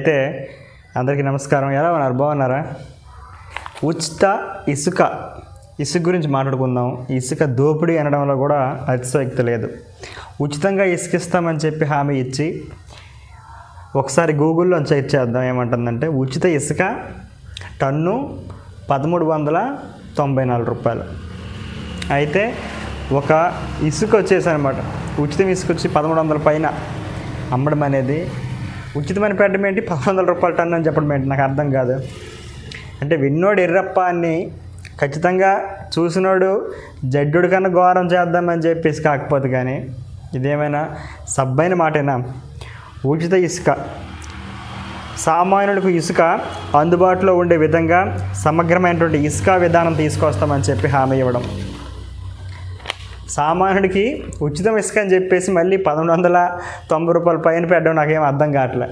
అయితే అందరికీ నమస్కారం. ఎలా ఉన్నారు? బాగున్నారా? ఉచిత ఇసుక ఇసుక గురించి మాట్లాడుకుందాం. ఇసుక దోపిడీ అనడంలో కూడా అతిశయక్తి లేదు. ఉచితంగా ఇసుక ఇస్తామని చెప్పి హామీ ఇచ్చి ఒకసారి గూగుల్లో చెక్ చేద్దాం ఏమంటుందంటే ఉచిత ఇసుక టన్ను పదమూడు వందల తొంభై నాలుగు రూపాయలు. అయితే ఒక ఇసుక వచ్చేసి అనమాట ఉచితం ఇసుక వచ్చి పదమూడు వందల పైన అమ్మడం అనేది ఉచితమైన పెట్టడం ఏంటి? పది వందల రూపాయల టన్ను అని చెప్పడం ఏంటి? నాకు అర్థం కాదు. అంటే విన్నోడు ఎర్రప్ప అని ఖచ్చితంగా చూసినోడు జడ్డుడు కన్నా ఘోరం చేద్దామని చెప్పేసి కాకపోతే కానీ ఇదేమైనా సబ్బైన మాటేనా? ఉచిత ఇసుక. సామాన్యులకు ఇసుక అందుబాటులో ఉండే విధంగా సమగ్రమైనటువంటి ఇసుక విధానం తీసుకొస్తామని చెప్పి హామీ ఇవ్వడం. సామాన్యుడికి ఉచితం ఇసుక అని చెప్పేసి మళ్ళీ పదమూడు వందల తొంభై రూపాయల పైన పెట్టడం నాకేం అర్థం కావట్లే.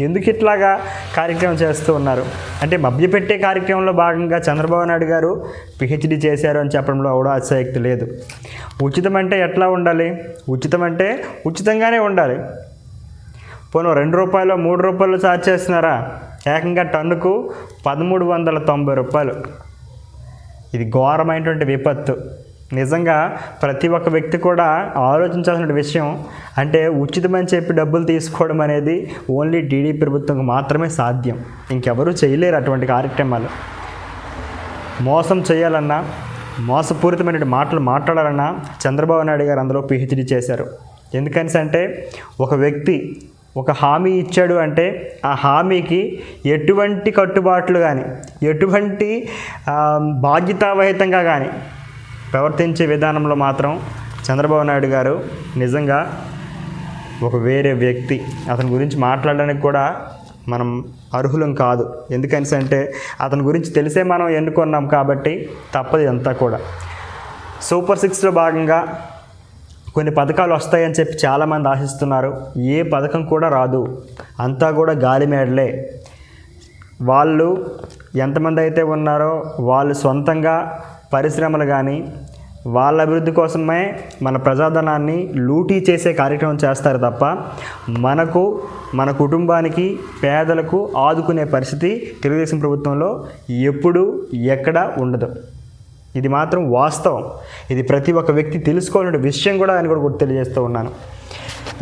ఎందుకు ఇట్లాగా కార్యక్రమం చేస్తూ ఉన్నారు? అంటే మభ్యపెట్టే కార్యక్రమంలో భాగంగా చంద్రబాబు నాయుడు గారు పిహెచ్డి చేశారు అని చెప్పడంలో కూడా అతిశయక్తి లేదు. ఉచితం అంటే ఎట్లా ఉండాలి? ఉచితం అంటే ఉచితంగానే ఉండాలి. పోను రెండు రూపాయలు మూడు రూపాయలు ఛార్జ్ చేస్తున్నారా? ఏకంగా టన్నుకు పదమూడు వందల తొంభై రూపాయలు. ఇది ఘోరమైనటువంటి విపత్తు. నిజంగా ప్రతి ఒక్క వ్యక్తి కూడా ఆలోచించాల్సిన విషయం అంటే ఉచితమని చెప్పి డబ్బులు తీసుకోవడం అనేది ఓన్లీ టీడీ ప్రభుత్వం మాత్రమే సాధ్యం. ఇంకెవరూ చేయలేరు అటువంటి కార్యక్రమాలు. మోసం చేయాలన్నా మోసపూరితమైన మాటలు మాట్లాడాలన్నా చంద్రబాబు నాయుడు గారు అందులో పిహెచ్డి చేశారు. ఎందుకని అంటే ఒక వ్యక్తి ఒక హామీ ఇచ్చాడు అంటే ఆ హామీకి ఎటువంటి కట్టుబాట్లు కానీ ఎటువంటి బాధ్యతావహితంగా కానీ ప్రవర్తించే విధానంలో మాత్రం చంద్రబాబు నాయుడు గారు నిజంగా ఒక వేరే వ్యక్తి. అతని గురించి మాట్లాడడానికి కూడా మనం అర్హులం కాదు. ఎందుకని అంటే అతని గురించి తెలిసే మనం ఎన్నుకున్నాం కాబట్టి తప్పదు ఇదంతా కూడా. సూపర్ సిక్స్లో భాగంగా కొన్ని పథకాలు వస్తాయని చెప్పి చాలామంది ఆశిస్తున్నారు. ఏ పథకం కూడా రాదు. అంతా కూడా గాలి మేడలే. వాళ్ళు ఎంతమంది అయితే ఉన్నారో వాళ్ళు సొంతంగా పరిశ్రమలు కానీ వాళ్ళ అభివృద్ధి కోసమే మన ప్రజాధనాన్ని లూటీ చేసే కార్యక్రమం చేస్తారు తప్ప మనకు మన కుటుంబానికి పేదలకు ఆదుకునే పరిస్థితి తెలుగుదేశం ప్రభుత్వంలో ఎప్పుడు ఎక్కడ ఉండదు. ఇది మాత్రం వాస్తవం. ఇది ప్రతి ఒక్క వ్యక్తి తెలుసుకోవాలనే విషయం కూడా అని కూడా గుర్తు తెలియజేస్తూ ఉన్నాను.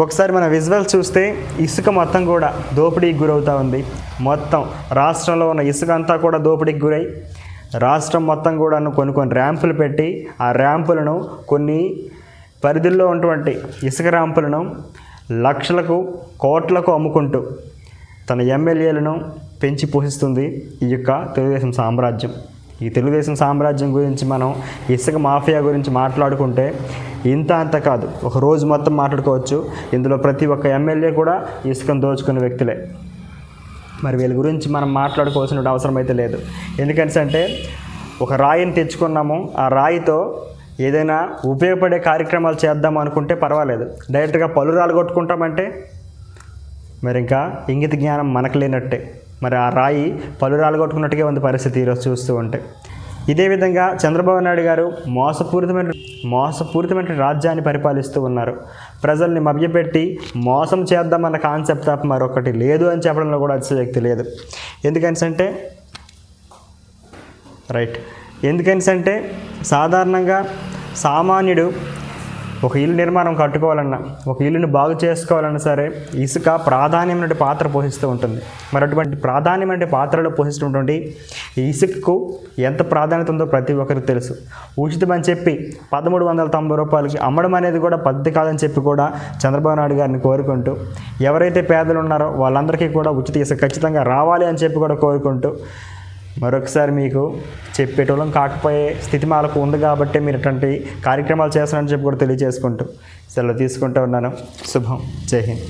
ఒకసారి మన విజువల్ చూస్తే ఇసుక మొత్తం కూడా దోపిడీకి గురవుతూ ఉంది. మొత్తం రాష్ట్రంలో ఉన్న ఇసుక అంతా కూడా దోపిడీకి గురై రాష్ట్రం మొత్తం కూడాను కొన్ని కొన్ని ర్యాంపులు పెట్టి ఆ ర్యాంపులను కొన్ని పరిధుల్లో ఉన్నటువంటి ఇసుక ర్యాంపులను లక్షలకు కోట్లకు అమ్ముకుంటూ తన ఎమ్మెల్యేలను పెంచి పోషిస్తుంది ఈ యొక్క తెలుగుదేశం సామ్రాజ్యం. ఈ తెలుగుదేశం సామ్రాజ్యం గురించి మనం ఇసుక మాఫియా గురించి మాట్లాడుకుంటే ఇంత అంత కాదు. ఒక రోజు మొత్తం మాట్లాడుకోవచ్చు. ఇందులో ప్రతి ఒక్క ఎమ్మెల్యే కూడా ఇసుకను దోచుకునే వ్యక్తులే. మరి వీళ్ళ గురించి మనం మాట్లాడుకోవాల్సిన అవసరం అయితే లేదు. ఎందుకంటే ఒక రాయిని తెచ్చుకున్నాము. ఆ రాయితో ఏదైనా ఉపయోగపడే కార్యక్రమాలు చేద్దాం అనుకుంటే పర్వాలేదు. డైరెక్ట్గా పలు రాళ్ళు కొట్టుకుంటామంటే మరి ఇంకా ఇంగిత జ్ఞానం మనకు లేనట్టే. మరి ఆ రాయి పలు రాళ్ళు కొట్టుకున్నట్టుగా ఉంది పరిస్థితి ఈరోజు చూస్తూ ఉంటే. ఇదే విధంగా చంద్రబాబు నాయుడు గారు మోసపూరితమైన మోసపూరితమైన రాజ్యాన్ని పరిపాలిస్తూ ఉన్నారు. ప్రజల్ని మభ్యపెట్టి మోసం చేద్దామన్న కాన్సెప్ట్ తప్ప మరొకటి లేదు అని చెప్పడంలో కూడా అతిశయక్తి లేదు. ఎందుకనిసంటే రైట్. ఎందుకనిసంటే సాధారణంగా సామాన్యుడు ఒక ఇల్లు నిర్మాణం కట్టుకోవాలన్నా ఒక ఇల్లుని బాగు చేసుకోవాలన్నా సరే ఇసుక ప్రాధాన్యమైన పాత్ర పోషిస్తూ ఉంటుంది. మరి అటువంటి ప్రాధాన్యమైన పాత్రలో పోషిస్తున్నటువంటి ఇసుకకు ఎంత ప్రాధాన్యత ఉందో ప్రతి ఒక్కరికి తెలుసు. ఉచితం అని చెప్పి పదమూడు వందల తొంభై రూపాయలకి అమ్మడం అనేది కూడా పద్ధతి కాదని చెప్పి కూడా చంద్రబాబు నాయుడు గారిని కోరుకుంటూ ఎవరైతే పేదలు ఉన్నారో వాళ్ళందరికీ కూడా ఉచిత ఇసుక ఖచ్చితంగా రావాలి అని చెప్పి కూడా కోరుకుంటూ మరొకసారి మీకు చెప్పేటోళ్ళం. కాకపోయే స్థితి మాలకు ఉంది కాబట్టి మీరు ఇటువంటి కార్యక్రమాలు చేస్తున్నారని చెప్పి కూడా తెలియజేసుకుంటూ సెలవు తీసుకుంటూ ఉన్నాను. శుభం. జై హింద్.